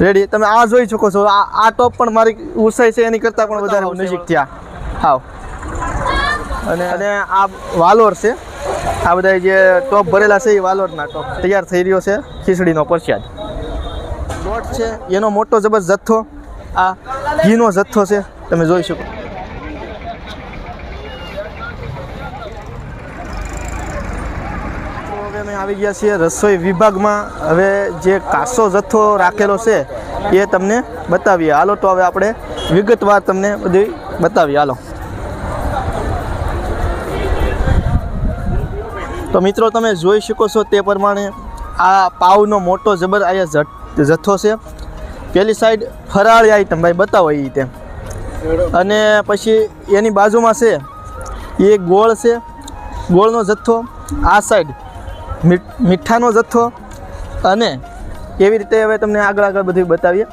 Ready તમે આ જોઈ શકો છો. આ આ ટોપ પણ મારી ઊંચાઈ છે એની કરતાં પણ વધારે નજીક થયા. હાવ. અને અને આ વાલોર છે. આ બધા જે ટોપ ભરેલા છે એ વાલોરના ટોપ તૈયાર થઈ રહ્યો છે ખીચડીનો પ્રસાદ. લોટ છે એનો મોટો જબરજસ્ત જથ્થો. આ ઘીનો જથ્થો છે. તમે જોઈ શકો તો હવે અમે આવી ગયા છીએ રસોઈ વિભાગમાં. હવે જે કાસો જથ્થો રાખેલો છે, એ તમને બતાવીએ. હાલો તો હવે આપણે વિગતવાર તમને બધી બતાવીએ. હાલો. તો મિત્રો, તમે જોઈ શકો છો તે પ્રમાણે આ પાવનો મોટો જબર અહીંયા જથ- જથ્થો છે. પેલી સાઈડ ફરાળી આઈટમ ભાઈ, બતાવો એ રીતે. અને પછી એની બાજુમાં છે, એ ગોળ છે. ગોળનો જથ્થો આ સાઈડ મીઠાનો જથ્થો અને એવી રીતે હવે તમને આગળ આગળ બધું બતાવીએ.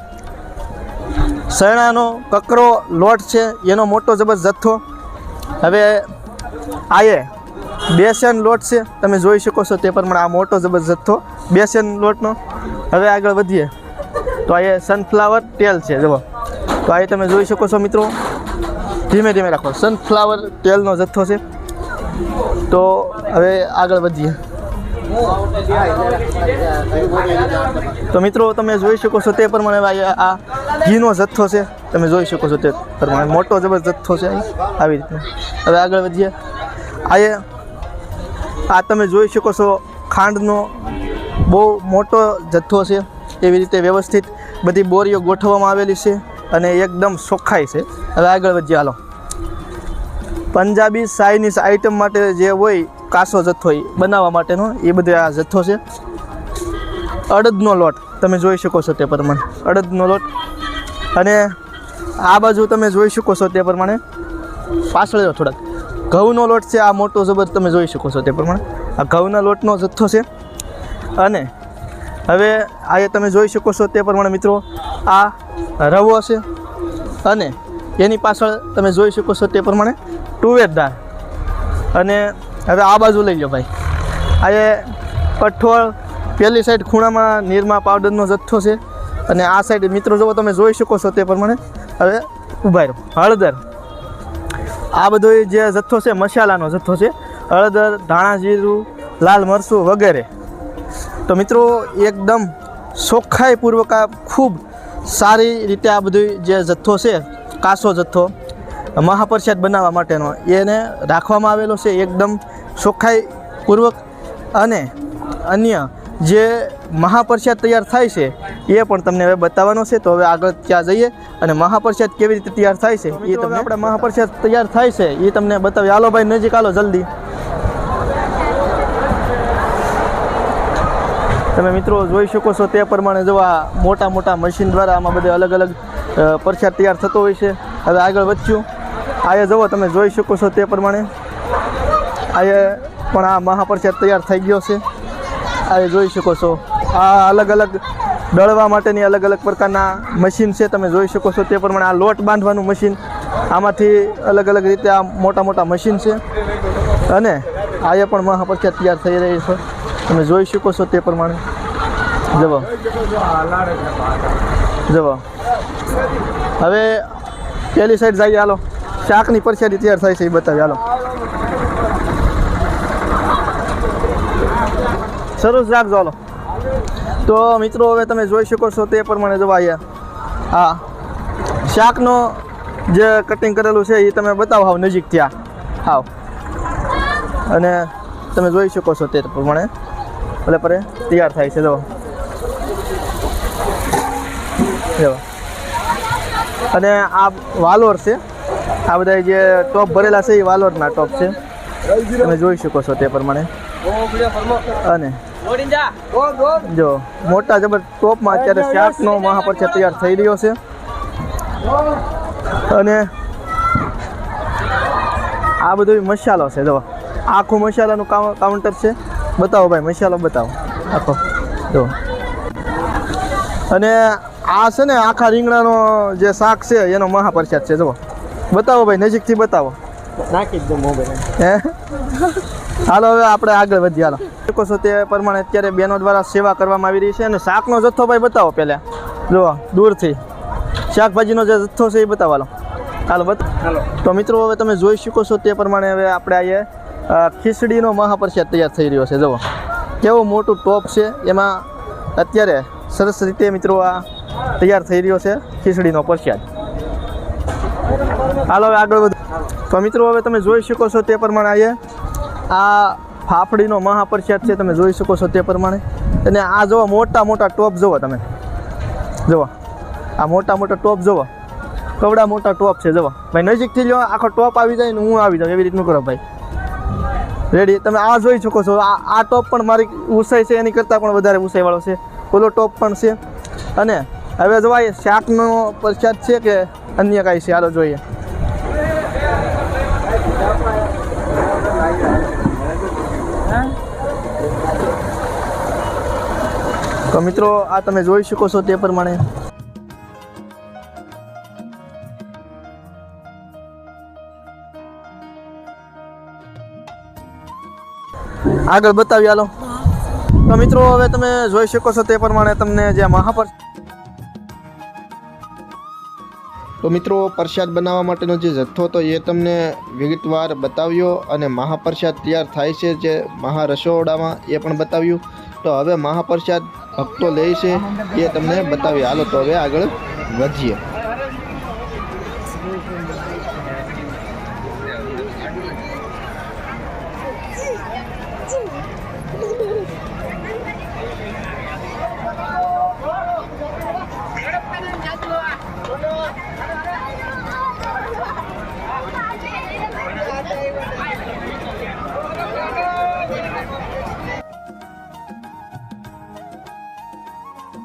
શરણાનો કકરો લોટ છે, એનો મોટો જબરજસ્ત જથ્થો. હવે આયે બેસન લોટ છે, તમે જોઈ શકો છો તે પ્રમાણે આ મોટો જબરજસ્ત જથ્થો, બેસન લોટનો. હવે આગળ વધીએ. તો આ સનફ્લાવર તેલ છે, જુઓ. તો આ તમે જોઈ શકો છો મિત્રો. ધીમે ધીમે રાખો. સનફ્લાવર તેલનો જથ્થો છે. તો હવે આગળ વધીએ. તો મિત્રો, તમે જોઈ શકો છો તે પ્રમાણે ભાઈ આ ઘીનો જથ્થો છે. તમે જોઈ શકો છો તે પ્રમાણે. મોટો જબરજસ્ત જથ્થો છે આવી રીતે હવે આગળ વધીએ. આ આ તમે જોઈ શકો છો ખાંડનો બહુ મોટો જથ્થો છે. એવી રીતે વ્યવસ્થિત બધી બોરીઓ ગોઠવવામાં આવેલી છે અને એકદમ સોખાય છે. હવે આગળ વધીએ, હાલો. પંજાબી સાઇનીઝ આઈટમ માટે જે હોય કાસો જથ્થો એ બનાવવા માટેનો, એ બધો આ જથ્થો છે. અડદનો લોટ, તમે જોઈ શકો છો તે પ્રમાણે. અડદનો લોટ. અને આ બાજુ તમે જોઈ શકો છો તે પ્રમાણે. પાછળ થોડાક. ઘઉંનો લોટ છે, આ મોટો જબર તમે જોઈ શકો છો તે પ્રમાણે. આ ઘઉંના લોટનો જથ્થો છે. અને હવે આ તમે જોઈ શકો છો તે પ્રમાણે મિત્રો, આ રવો છે. અને એની પાછળ તમે જોઈ શકો છો તે પ્રમાણે તુવેર દાળ. અને હવે આ બાજુ લઈ લો ભાઈ. આ એ કઠોળ પેલી સાઈડ ખૂણામાં નિરમા પાવડરનો જથ્થો છે અને આ સાઈડ મિત્રો જો તમે જોઈ શકો છો તે પ્રમાણે. હવે ઊભા રહો. હળદર. આ બધો જે જથ્થો છે, મસાલાનો જથ્થો છે, હળદર, ધાણા જીરું, લાલ મરચું વગેરે. તો મિત્રો, એકદમ ચોખ્ખાઈપૂર્વક આ ખૂબ સારી રીતે આ બધું જે જથ્થો છે, કાસો જથ્થો, મહાપ્રસાદ બનાવવા માટેનો, એને રાખવામાં આવેલો છે, એકદમ ચોખ્ખાઈપૂર્વક અને અન્ય જે મહાપ્રસાદ તૈયાર થાય છે, એ પણ તમને હવે બતાવવાનો છે. તો હવે આગળ ત્યાં જઈએ અને મહાપ્રસાદ કેવી રીતે તૈયાર થાય છે, એ તમને આપણે મહાપ્રસાદ તૈયાર થાય છે, એ તમને બતાવી હાલો ભાઈ, નજીક હાલો, જલ્દી. તમે મિત્રો જોઈ શકો છો તે પ્રમાણે જો આ મોટા મોટા મશીન દ્વારા આમાં બધે અલગ અલગ પ્રસાદ તૈયાર થતો હોય છે. હવે આગળ વધ્યું આ જુઓ, તમે જોઈ શકો છો તે પ્રમાણે. આ પણ આ મહાપ્રસાદ તૈયાર થઈ ગયો છે. આ જોઈ શકો છો. આ અલગ અલગ દળવા માટેની અલગ અલગ પ્રકારના મશીન છે, તમે જોઈ શકો છો તે પ્રમાણે આ લોટ બાંધવાનું મશીન આમાંથી અલગ અલગ રીતે આ મોટા મોટા મશીન છે. અને આ પણ મહાપ્રસાદ તૈયાર થઈ રહી છે. તમે જોઈ શકો છો તે પ્રમાણે. જવો જવો હવે પેલી સાઈડ જઈએ, હાલો. શાકની પરસાદી તૈયાર થાય છે, એ બતાવી, હાલો. સરસ રાખજો હાલો તો મિત્રો, હવે તમે જોઈ શકો છો તે પ્રમાણે જોવા અહીંયા હા. શાકનો જે કટિંગ કરેલું છે એ તમે બતાવો હાવ નજીક ત્યાં. હાવ. અને તમે જોઈ શકો છો તે પ્રમાણે. ભલે પરે, તૈયાર થાય છે જો અને આ વાલોર છે. આ બધા જે ટોપ ભરેલા છે એ વાલોરના ટોપ છે. તમે જોઈ શકો છો તે પ્રમાણે. અને જો મોટા જબર ટોપમાં અત્યારે શાકનો મહાપરિચય તૈયાર થઈ રહ્યો છે. અને આ બધું મસાલો છે જો. આખું મસાલાનું કાઉ- કાઉન્ટર છે. બતાવો ભાઈ મસાલો બતાવો. આખો જો. અને આ છે ને આખા રીંગણાનો જે શાક છે એનો મહાપ્રસાદ છે જો. બતાવો ભાઈ નજીકથી બતાવો. નાખી જ દો મોબાઈલ. હે? હાલો હવે આપણે આગળ વધીએ હાલો. શકો છો તે પ્રમાણે અત્યારે બહેનો દ્વારા સેવા કરવામાં આવી રહી છે અને શાકનો જથ્થો ભાઈ બતાવો પહેલાં. જુઓ દૂરથી. શાકભાજીનો જે જથ્થો છે એ બતાવવાનો હાલો. બત હાલો. તો મિત્રો હવે તમે જોઈ શકો છો તે પ્રમાણે હવે આપણે અહીંયા ખીચડીનો મહાપ્રસાદ તૈયાર થઈ રહ્યો છે જુઓ. કેવું મોટું ટોપ છે એમાં અત્યારે સરસ રીતે મિત્રો આ તૈયાર થઈ રહ્યો છે ખીચડીનો પ્રસાદ. હાલો હવે આગળ વધો તો મિત્રો હવે તમે જોઈ શકો છો તે પ્રમાણે અહીંયા આ ફાફડીનો મહાપ્રસાદ છે, તમે જોઈ શકો છો તે પ્રમાણે. અને આ જુઓ મોટા મોટા ટોપ જુઓ તમે. જુઓ આ મોટા મોટા ટોપ જુઓ કવડા મોટા ટોપ છે જુઓ ભાઈ, નજીકથી લ્યો, આખો ટોપ આવી જાય ને હું આવી જાઉં, એવી રીતનું કરો ભાઈ. રેડી તમે આ જોઈ શકો છો. આ આ ટોપ પણ મારી ઊંચાઈ છે, એની કરતાં પણ વધારે ઊંચાઈવાળો છે. ઓલો ટોપ પણ છે. અને હવે જોવાય, શાકનો પ્રસાદ છે કે અન્ય કાંઈ છે? હાલો, જોઈએ. તો મિત્રો, આ તમે જોઈ શકો છો તે પ્રમાણે. આગળ બતાવી હાલો તો મિત્રો, હવે તમે જોઈ શકો છો તે પ્રમાણે તમને જે મહાપર તો મિત્રો, પ્રસાદ બનાવવા માટેનો જે જથ્થો હતો એ તમને વિગતવાર બતાવ્યો અને મહાપ્રસાદ તૈયાર થાય છે જે મહારસોડામાં એ પણ બતાવ્યું. તો હવે મહાપ્રસાદ ભક્તો લે છે એ તમને બતાવી હાલો, તો હવે આગળ વધીએ.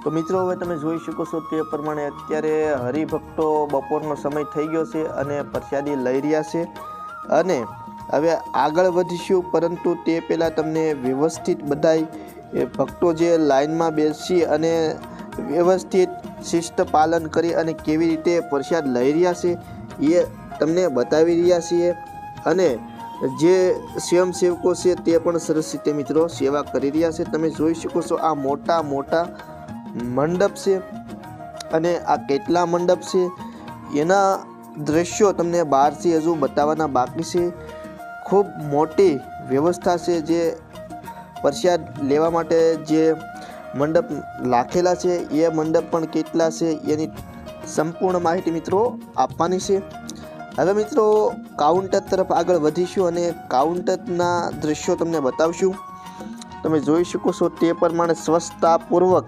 તો મિત્રો, હવે તમે જોઈ શકો છો તે પ્રમાણે અત્યારે હરિભક્તો બપોરનો સમય થઈ ગયો છે અને પ્રસાદી લઈ રહ્યા છે. અને હવે આગળ વધીશું, પરંતુ તે પહેલાં તમને વ્યવસ્થિત બધાય ભક્તો જે લાઈનમાં બેસી અને વ્યવસ્થિત શિસ્ત પાલન કરી અને કેવી રીતે પ્રસાદ લઈ રહ્યા છે એ તમને બતાવી રહ્યા છીએ. અને જે સ્વયંસેવકો છે તે પણ સરસ રીતે મિત્રો સેવા કરી રહ્યા છે. તમે જોઈ શકો છો આ મોટા મોટા મંડપ છે અને આ કેટલા મંડપ છે એના દ્રશ્યો તમને બહારથી હજુ બતાવવાના બાકી છે. ખૂબ મોટી વ્યવસ્થા છે જે પ્રસાદ લેવા માટે જે મંડપ લાખેલા છે, એ મંડપ પણ કેટલા છે એની સંપૂર્ણ માહિતી મિત્રો આપવાની છે. હવે મિત્રો કાઉન્ટર તરફ આગળ વધીશું અને કાઉન્ટરના દ્રશ્યો તમને બતાવશું. તમે જોઈ શકો છો તે પ્રમાણે સ્વચ્છતાપૂર્વક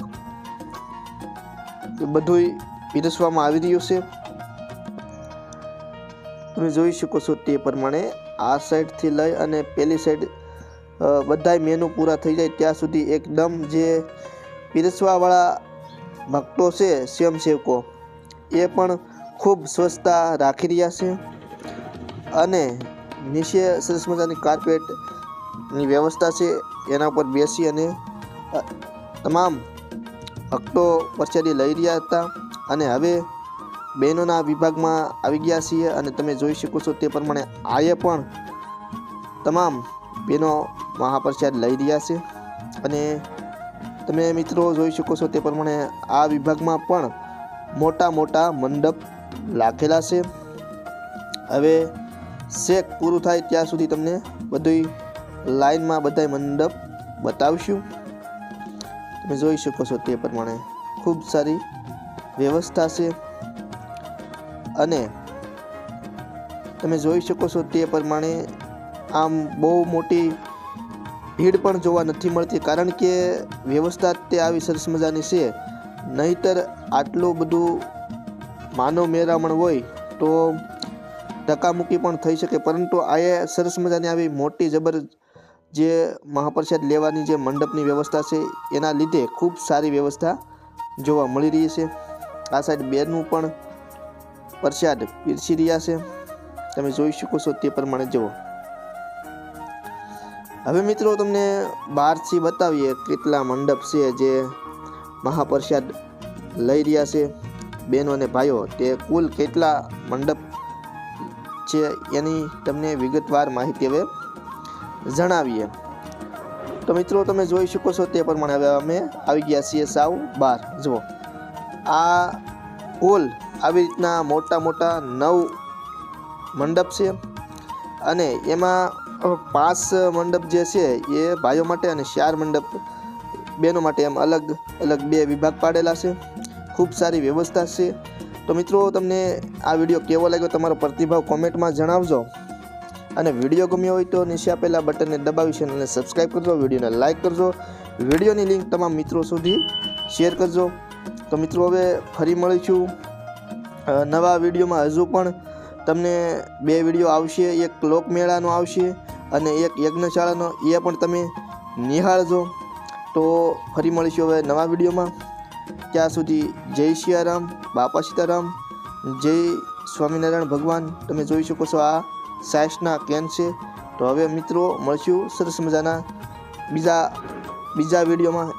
બધું પીરસવામાં આવી રહ્યું છે. તમે જોઈ શકો છો તે પ્રમાણે આ સાઈડથી લઈ અને પેલી સાઈડ બધાય મેનુ પૂરા થઈ જાય ત્યાં સુધી એકદમ જે પીરસવાવાળા ભક્તો છે સ્વયંસેવકો, એ પણ ખૂબ સ્વચ્છતા રાખી રહ્યા છે. અને નીચે સરસ મજાની કાર્પેટની વ્યવસ્થા છે, એના ઉપર બેસી અને તમામ ભક્તો પ્રસાદી લઈ રહ્યા હતા અને હવે બહેનોના વિભાગમાં આવી ગયા છીએ અને તમે જોઈ શકો છો તે પ્રમાણે આયે પણ તમામ બહેનો મહાપ્રસાદ લઈ રહ્યા છે. અને તમે મિત્રો જોઈ શકો છો તે પ્રમાણે આ વિભાગમાં પણ મોટા મોટા મંડપ લાખેલા છે. હવે શેક પૂરું થાય ત્યાં સુધી તમને બધી લાઈનમાં બધા મંડપ બતાવશું. તમે જોઈ શકો છો તે પ્રમાણે ખૂબ સારી વ્યવસ્થા છે. અને તમે જોઈ શકો છો તે પ્રમાણે આમ બહુ મોટી ભીડ પણ જોવા નથી મળતી, કારણ કે વ્યવસ્થા તે આવી સરસ મજાની છે. નહીતર આટલું બધું માનવ મેરામણ હોય તો ધક્કામુક્કી પણ થઈ શકે, પરંતુ આ સરસ મજાની આવી મોટી જબર જે મહાપ્રસાદ લેવાની જે મંડપની વ્યવસ્થા છે, એના લીધે ખૂબ સારી વ્યવસ્થા જોવા મળી રહી છે. આ સાઈડ બેનું પણ પ્રસાદ પીરસી રહ્યા છે. તમે જોઈ શકો છો તે પ્રમાણે જુઓ. હવે મિત્રો તમને બહારથી બતાવીએ કેટલા મંડપ છે જે મહાપ્રસાદ લઈ રહ્યા છે. બહેનો અને ભાઈઓ, તે કુલ કેટલા મંડપ છે એની તમને વિગતવાર માહિતી હવે જણાવીએ. તો મિત્રો, તમે જોઈ શકો છો તે પ્રમાણે હવે અમે આવી ગયા છીએ સાવ બહાર. જુઓ. આ કુલ આવી રીતના મોટા મોટા નવ મંડપ છે અને એમાં પાંચ મંડપ જે છે એ ભાઈઓ માટે અને ચાર મંડપ બહેનો માટે એમ અલગ અલગ બે વિભાગ પાડેલા છે. ખૂબ સારી વ્યવસ્થા છે. તો મિત્રો, તમને આ વીડિયો કેવો લાગ્યો? તમારો પ્રતિભાવ કોમેન્ટમાં જણાવજો. અને વીડિયો ગમ્યો હોય તો નીચે આપેલા બટનને દબાવી ચેનલને સબસ્ક્રાઈબ કરજો, વિડીયોને લાઇક કરજો. વિડીયોની લિંક તમામ મિત્રો સુધી શેર કરજો. તો મિત્રો, હવે ફરી મળીશું. નવા વિડીયોમાં હજુ પણ તમને બે વીડિયો આવશે. એક લોકમેળાનો આવશે અને એક યજ્ઞશાળાનો. એ પણ તમે નિહાળજો. તો ફરી મળીશું હવે નવા વિડીયોમાં. ત્યાં સુધી જય સિયારામ બાપા સીતારામ, જય સ્વામિનારાયણ ભગવાન. તમે જોઈ શકો છો આ સાયસના કેન છે. તો હવે મિત્રો મળશું. સરસ મજાના બીજા બીજા વિડીયોમાં.